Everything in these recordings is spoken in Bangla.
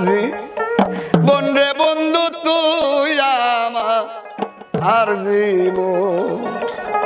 রে বন্ধে বন্ধু তুই আমার আরজি জীবন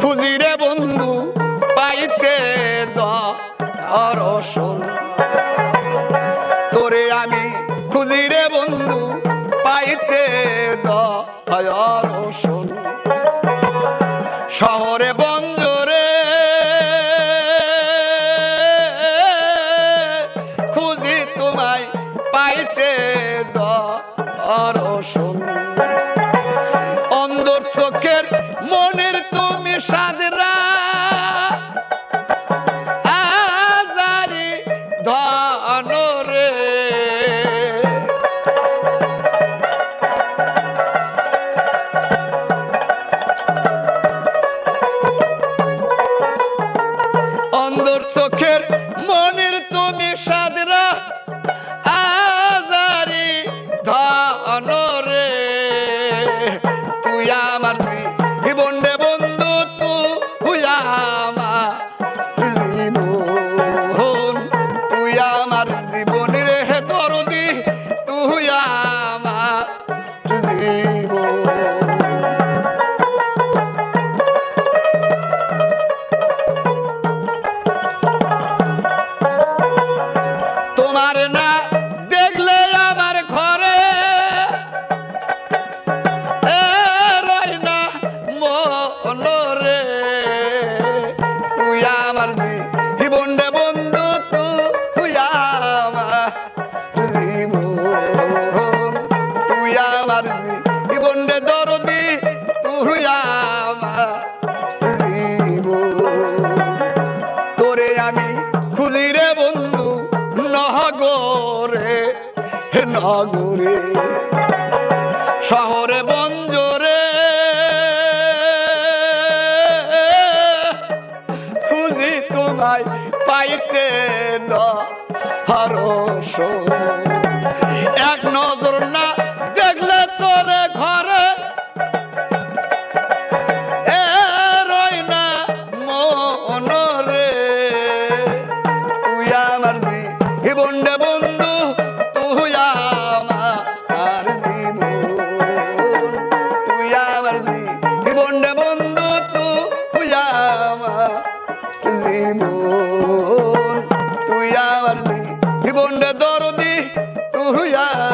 আমি খুঁজি রে বন্ধু, পাইতে দর্শন তোরে আমি খুঁজি রে বন্ধু, পাইতে দর্শন শহরে খুঁজি তোমায়, পাইতে দর্শন ら না দেখলে আমার ঘরে। রয় না মন রে তুই আমার জীবন রে বন্ধু, তুই আমার জীবন। তুই আমার জীবন রে দরদি, তুই আমার নগরে শহরে বঞ্জরে খুঁজি তোমায় পাইতে হরস এক নজর না দেখলে তোরে ঘরে জীবন তুই আমার জীবনটা দরদি তুই আর